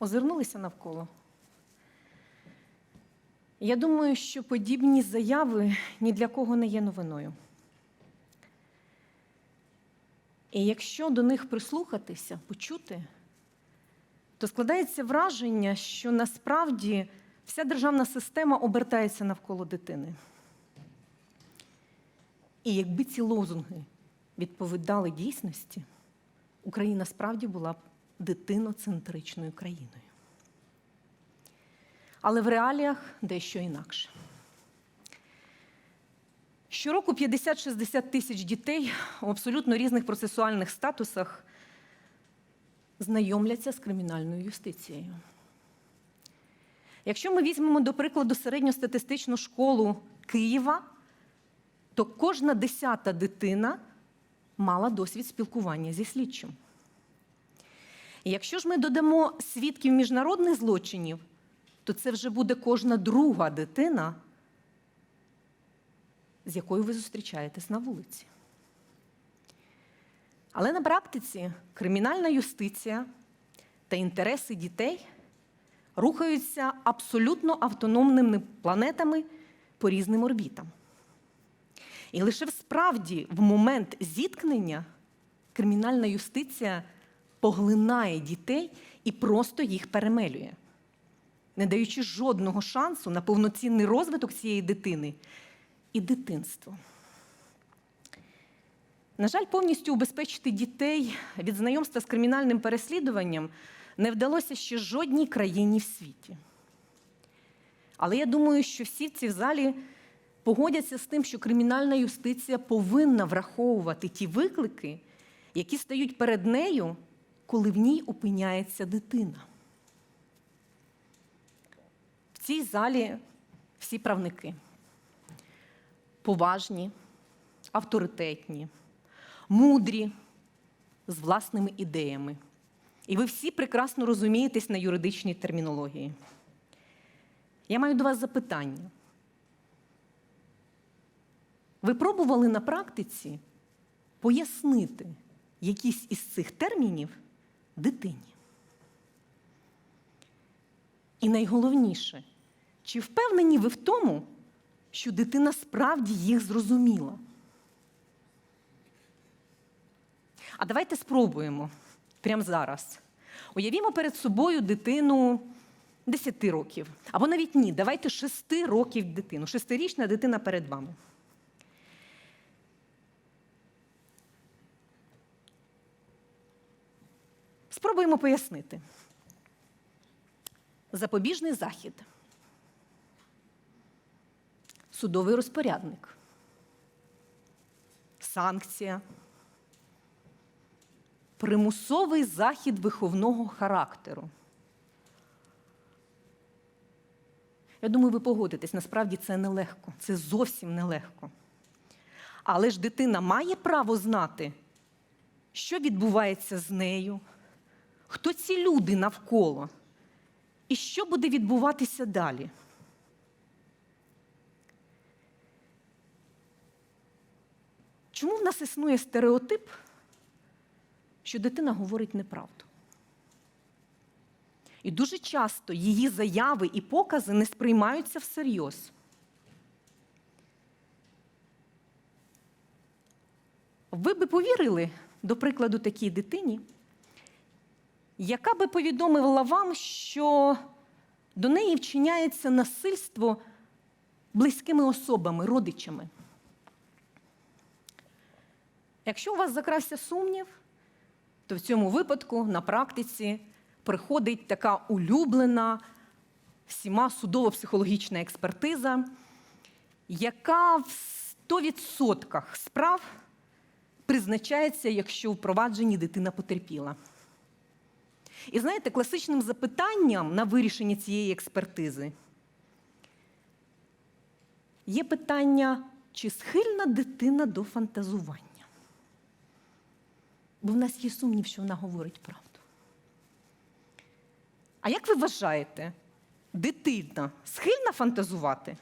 озирнулися навколо. Я думаю, що подібні заяви ні для кого не є новиною. І якщо до них прислухатися, почути, то складається враження, що насправді вся державна система обертається навколо дитини. І якби ці лозунги відповідали дійсності, Україна справді була б дитиноцентричною країною. Але в реаліях дещо інакше. Щороку 50-60 тисяч дітей у абсолютно різних процесуальних статусах знайомляться з кримінальною юстицією. Якщо ми візьмемо до прикладу середньостатистичну школу Києва, то кожна десята дитина мала досвід спілкування зі слідчим. Якщо ж ми додамо свідків міжнародних злочинів, то це вже буде кожна друга дитина, з якою ви зустрічаєтесь на вулиці. Але на практиці кримінальна юстиція та інтереси дітей рухаються абсолютно автономними планетами по різним орбітам. І лише справді в момент зіткнення кримінальна юстиція поглинає дітей і просто їх перемелює, не даючи жодного шансу на повноцінний розвиток цієї дитини і дитинство. На жаль, повністю убезпечити дітей від знайомства з кримінальним переслідуванням не вдалося ще жодній країні в світі. Але я думаю, що всі ці в залі погодяться з тим, що кримінальна юстиція повинна враховувати ті виклики, які стають перед нею, коли в ній опиняється дитина. В цій залі всі правники поважні, авторитетні, мудрі, з власними ідеями. І ви всі прекрасно розумієтесь на юридичній термінології. Я маю до вас запитання. Ви пробували на практиці пояснити якісь із цих термінів дитині? І найголовніше, чи впевнені ви в тому, що дитина справді їх зрозуміла? А давайте спробуємо прямо зараз. Уявімо перед собою дитину 10 років. Або навіть ні, давайте 6 років дитину. Шестирічна дитина перед вами. Спробуємо пояснити. Запобіжний захід. Судовий розпорядник. Санкція. Примусовий захід виховного характеру. Я думаю, ви погодитесь, насправді це нелегко, це зовсім нелегко. Але ж дитина має право знати, що відбувається з нею, хто ці люди навколо, і що буде відбуватися далі. Чому в нас існує стереотип, що дитина говорить неправду? І дуже часто її заяви і покази не сприймаються всерйоз. Ви би повірили, до прикладу, такій дитині, яка би повідомила вам, що до неї вчиняється насильство близькими особами, родичами. Якщо у вас закрався сумнів, то в цьому випадку на практиці приходить така улюблена всіма судово-психологічна експертиза, яка в 100% справ призначається, якщо в провадженні дитина потерпіла. І знаєте, класичним запитанням на вирішення цієї експертизи є питання, чи схильна дитина до фантазування. Бо в нас є сумнів, що вона говорить правду. А як ви вважаєте, дитина схильна фантазувати?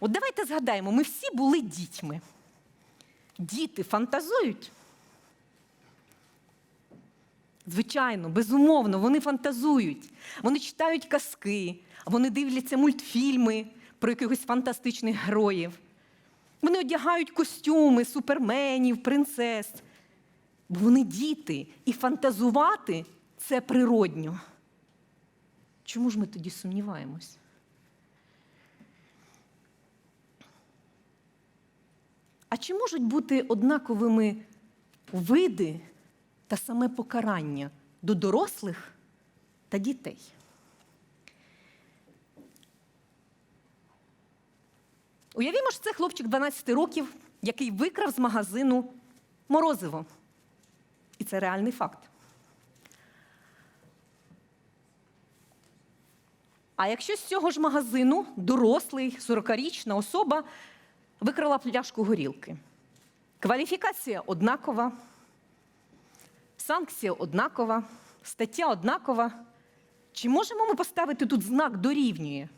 От давайте згадаємо, ми всі були дітьми. Діти фантазують? Звичайно, безумовно, вони фантазують, вони читають казки, вони дивляться мультфільми про якихось фантастичних героїв. Вони одягають костюми суперменів, принцес. Бо вони діти, і фантазувати це природньо. Чому ж ми тоді сумніваємось? А чи можуть бути однаковими види та саме покарання до дорослих та дітей? Уявімо ж, це хлопчик 12 років, який викрав з магазину морозиво. І це реальний факт. А якщо з цього ж магазину дорослий 40-річна особа викрала пляшку горілки, кваліфікація однакова, санкція однакова, стаття однакова. Чи можемо ми поставити тут знак дорівнює?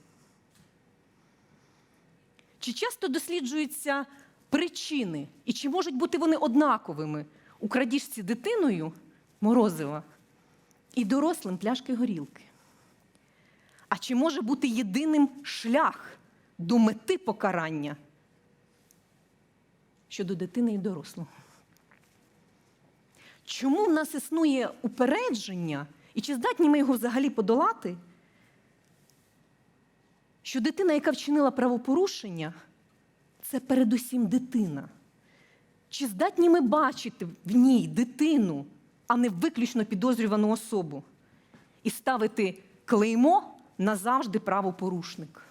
Чи часто досліджуються причини, і чи можуть бути вони однаковими у крадіжці дитиною морозива і дорослим пляшки горілки? А чи може бути єдиним шлях до мети покарання щодо дитини і дорослого? Чому в нас існує упередження, і чи здатні ми його взагалі подолати? Що дитина, яка вчинила правопорушення, це передусім дитина. Чи здатні ми бачити в ній дитину, а не виключно підозрювану особу, і ставити клеймо назавжди правопорушник?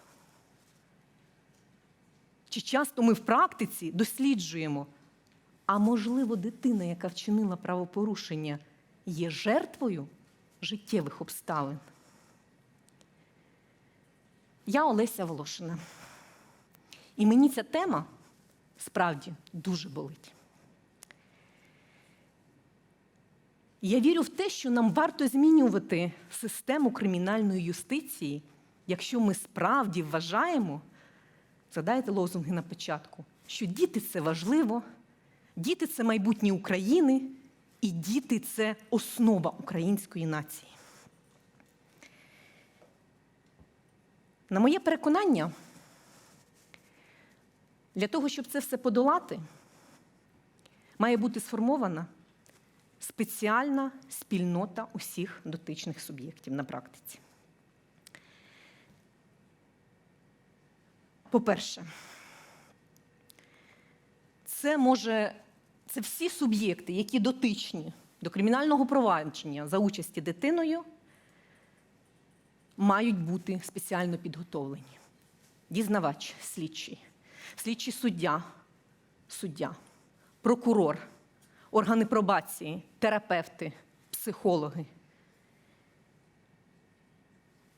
Чи часто ми в практиці досліджуємо, а можливо, дитина, яка вчинила правопорушення, є жертвою життєвих обставин? Я Олеся Волошина. І мені ця тема справді дуже болить. Я вірю в те, що нам варто змінювати систему кримінальної юстиції, якщо ми справді вважаємо, згадайте лозунги на початку, що діти це важливо, діти це майбутнє України, і діти це основа української нації. На моє переконання, для того, щоб це все подолати, має бути сформована спеціальна спільнота усіх дотичних суб'єктів на практиці. По-перше, це може це всі суб'єкти, які дотичні до кримінального провадження за участі дитиною мають бути спеціально підготовлені. Дізнавач, слідчий, слідчий суддя, суддя, прокурор, органи пробації, терапевти, психологи.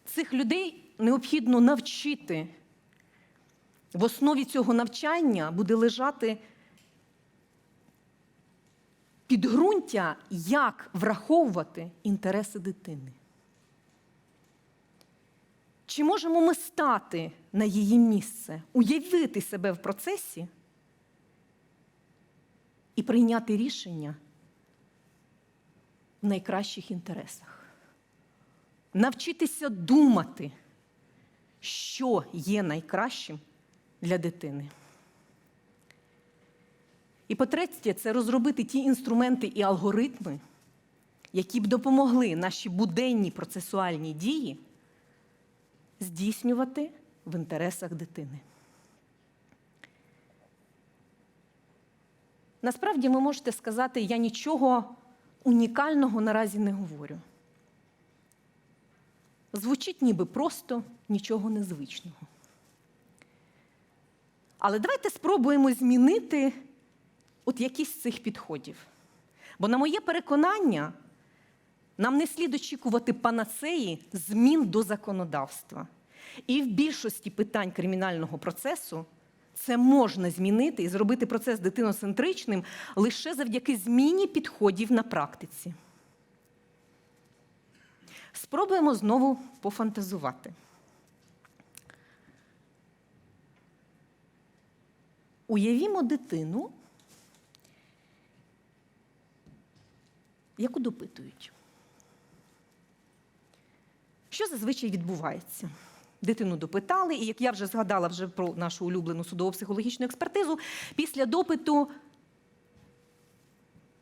Цих людей необхідно навчити. В основі цього навчання буде лежати підґрунтя, як враховувати інтереси дитини. Чи можемо ми стати на її місце, уявити себе в процесі і прийняти рішення в найкращих інтересах? Навчитися думати, що є найкращим для дитини. І по-третє, це розробити ті інструменти і алгоритми, які б допомогли наші буденні процесуальні дії здійснювати в інтересах дитини. Насправді ви можете сказати, я нічого унікального наразі не говорю. Звучить ніби просто нічого незвичного. Але давайте спробуємо змінити от якісь цих підходів. Бо, на моє переконання, нам не слід очікувати панацеї змін до законодавства. І в більшості питань кримінального процесу це можна змінити і зробити процес дитиноцентричним лише завдяки зміні підходів на практиці. Спробуємо знову пофантазувати. Уявімо дитину, яку допитують. Що зазвичай відбувається? Дитину допитали, і як я вже згадала вже про нашу улюблену судово-психологічну експертизу, після допиту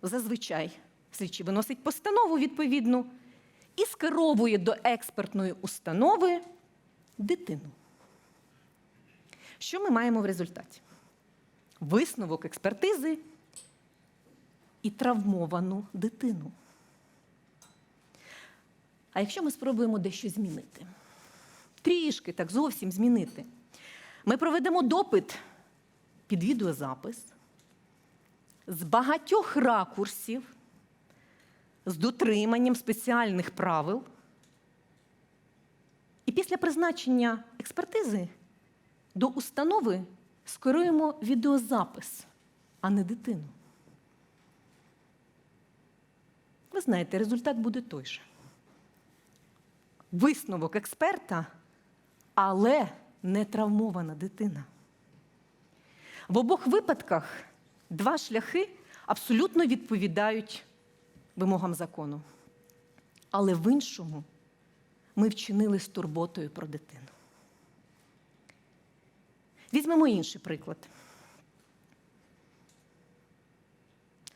зазвичай слідчий виносить постанову відповідну і скеровує до експертної установи дитину. Що ми маємо в результаті? Висновок експертизи і травмовану дитину. А якщо ми спробуємо дещо змінити, трішки так зовсім змінити, ми проведемо допит під відеозапис з багатьох ракурсів, з дотриманням спеціальних правил. І після призначення експертизи до установи скеруємо відеозапис, а не дитину. Ви знаєте, результат буде той же. Висновок експерта, але не травмована дитина. В обох випадках два шляхи абсолютно відповідають вимогам закону. Але в іншому ми вчинили з турботою про дитину. Візьмемо інший приклад.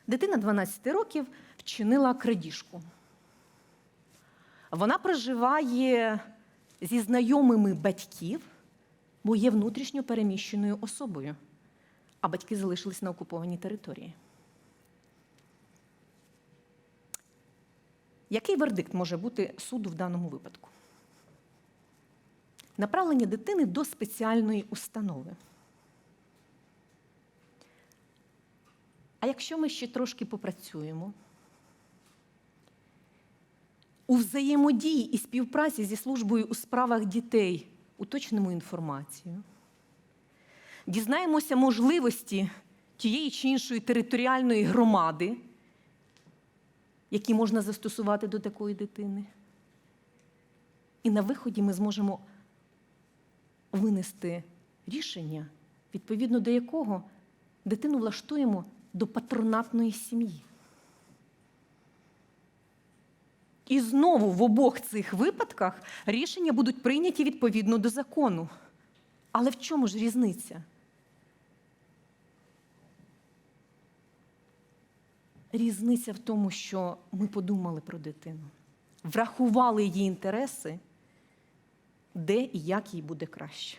Дитина 12 років вчинила крадіжку. Вона проживає зі знайомими батьків, бо є внутрішньо переміщеною особою, а батьки залишились на окупованій території. Який вердикт може бути суду в даному випадку? Направлення дитини до спеціальної установи. А якщо ми ще трошки попрацюємо, у взаємодії і співпраці зі службою у справах дітей уточнимо інформацію, дізнаємося можливості тієї чи іншої територіальної громади, які можна застосувати до такої дитини. І на виході ми зможемо винести рішення, відповідно до якого дитину влаштуємо до патронатної сім'ї. І знову в обох цих випадках рішення будуть прийняті відповідно до закону. Але в чому ж різниця? Різниця в тому, що ми подумали про дитину, врахували її інтереси, де і як їй буде краще.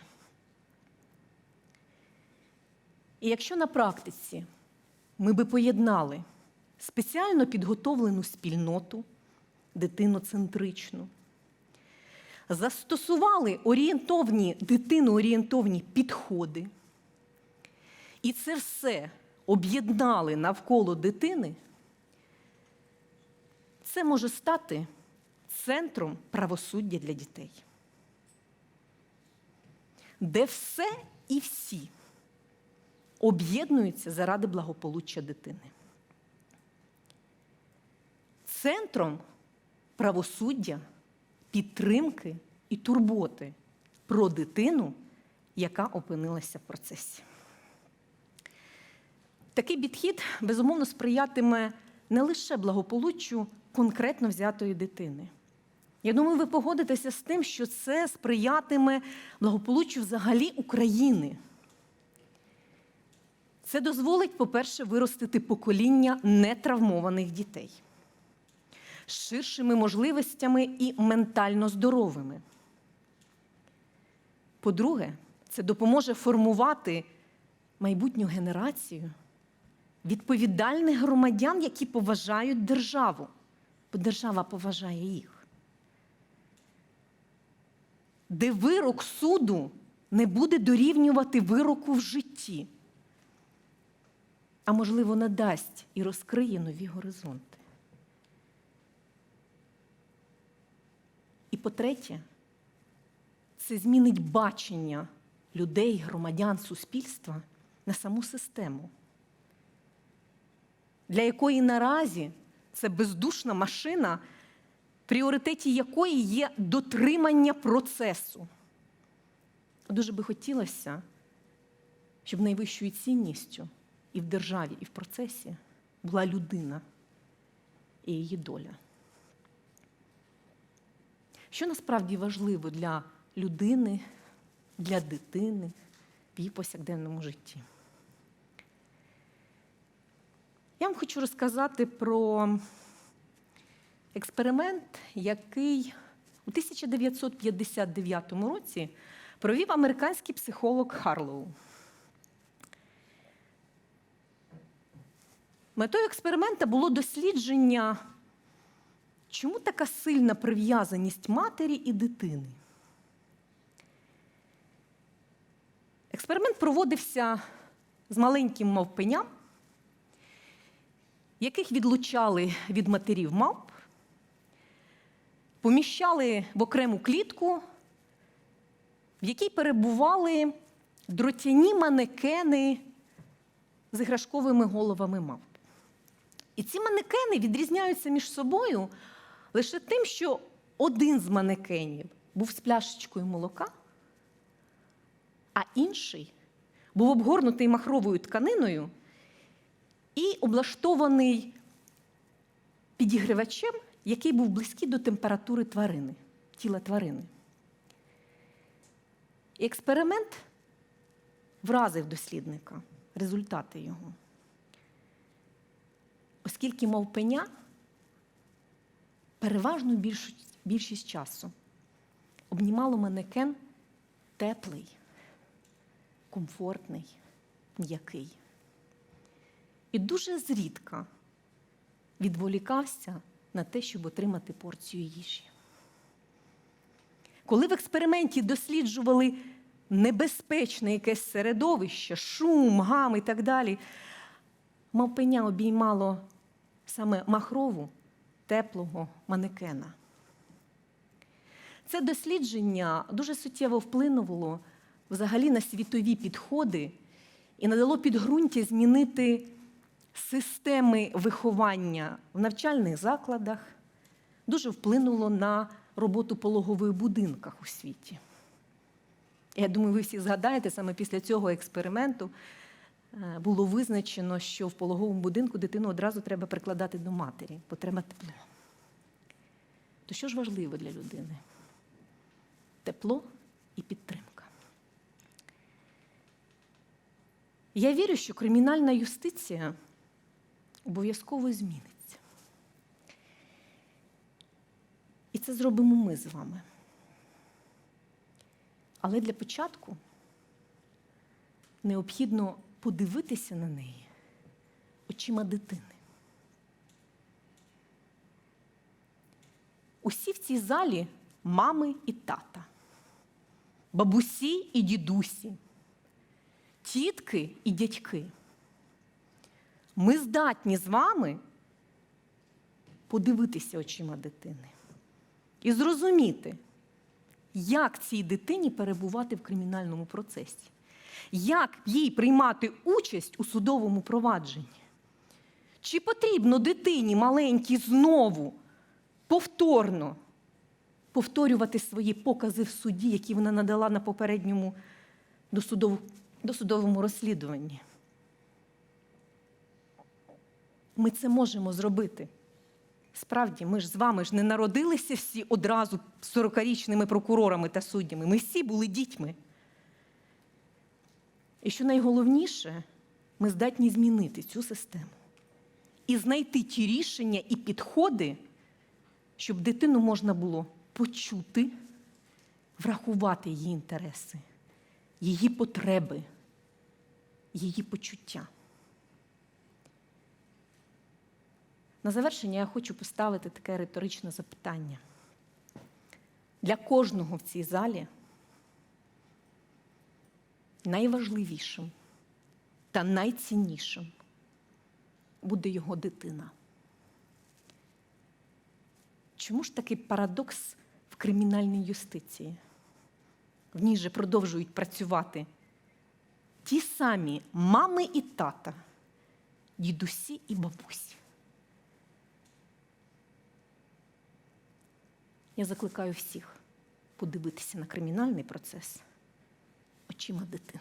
І якщо на практиці ми би поєднали спеціально підготовлену спільноту, дитиноцентричну, застосували орієнтовні, дитиноорієнтовні підходи, і це все об'єднали навколо дитини, це може стати центром правосуддя для дітей, де все і всі об'єднуються заради благополуччя дитини. Центром правосуддя, підтримки і турботи про дитину, яка опинилася в процесі. Такий підхід, безумовно, сприятиме не лише благополуччю конкретно взятої дитини. Я думаю, ви погодитеся з тим, що це сприятиме благополуччю взагалі України. Це дозволить, по-перше, виростити покоління нетравмованих дітей з ширшими можливостями і ментально здоровими. По-друге, це допоможе формувати майбутню генерацію відповідальних громадян, які поважають державу, бо держава поважає їх. Де вирок суду не буде дорівнювати вироку в житті, а можливо, надасть і розкриє нові горизонти. По-третє, це змінить бачення людей, громадян, суспільства на саму систему, для якої наразі це бездушна машина, в пріоритеті якої є дотримання процесу. Дуже би хотілося, щоб найвищою цінністю і в державі, і в процесі була людина і її доля. Що насправді важливо для людини, для дитини в її повсякденному житті? Я вам хочу розказати про експеримент, який у 1959 році провів американський психолог Харлоу. Метою експеримента було дослідження, чому така сильна прив'язаність матері і дитини. Експеримент проводився з маленьким мавпеням, яких відлучали від матерів мавп, поміщали в окрему клітку, в якій перебували дротяні манекени з іграшковими головами мавп. І ці манекени відрізняються між собою лише тим, що один з манекенів був з пляшечкою молока, а інший був обгорнутий махровою тканиною і облаштований підігрівачем, який був близький до температури тварини, тіла тварини. Експеримент вразив дослідника, результати його. Оскільки мавпеня переважну більшість, більшість часу обнімало манекен теплий, комфортний, м'який. І дуже зрідка відволікався на те, щоб отримати порцію їжі. Коли в експерименті досліджували небезпечне якесь середовище, шум, гам і так далі, мавпеня обіймало саме махрову теплого манекена. Це дослідження дуже суттєво вплинуло взагалі на світові підходи і надало підґрунтя змінити системи виховання в навчальних закладах, дуже вплинуло на роботу пологових будинках у світі. Я думаю, ви всі згадаєте, саме після цього експерименту було визначено, що в пологовому будинку дитину одразу треба прикладати до матері, бо треба тепло. То що ж важливо для людини? Тепло і підтримка. Я вірю, що кримінальна юстиція обов'язково зміниться. І це зробимо ми з вами. Але для початку необхідно подивитися на неї очима дитини. Усі в цій залі мами і тата, бабусі і дідусі, тітки і дядьки. Ми здатні з вами подивитися очима дитини і зрозуміти, як цій дитині перебувати в кримінальному процесі, як їй приймати участь у судовому провадженні. Чи потрібно дитині маленькій знову повторно повторювати свої покази в суді, які вона надала на попередньому досудовому розслідуванні? Ми це можемо зробити. Справді, ми ж з вами ж не народилися всі одразу 40-річними прокурорами та суддями. Ми всі були дітьми. І що найголовніше, ми здатні змінити цю систему і знайти ті рішення і підходи, щоб дитину можна було почути, врахувати її інтереси, її потреби, її почуття. На завершення я хочу поставити таке риторичне запитання. Для кожного в цій залі найважливішим та найціннішим буде його дитина. Чому ж такий парадокс в кримінальній юстиції? В ній же продовжують працювати ті самі мами і тата, дідусі і бабусі. Я закликаю всіх подивитися на кримінальний процес очима дитини.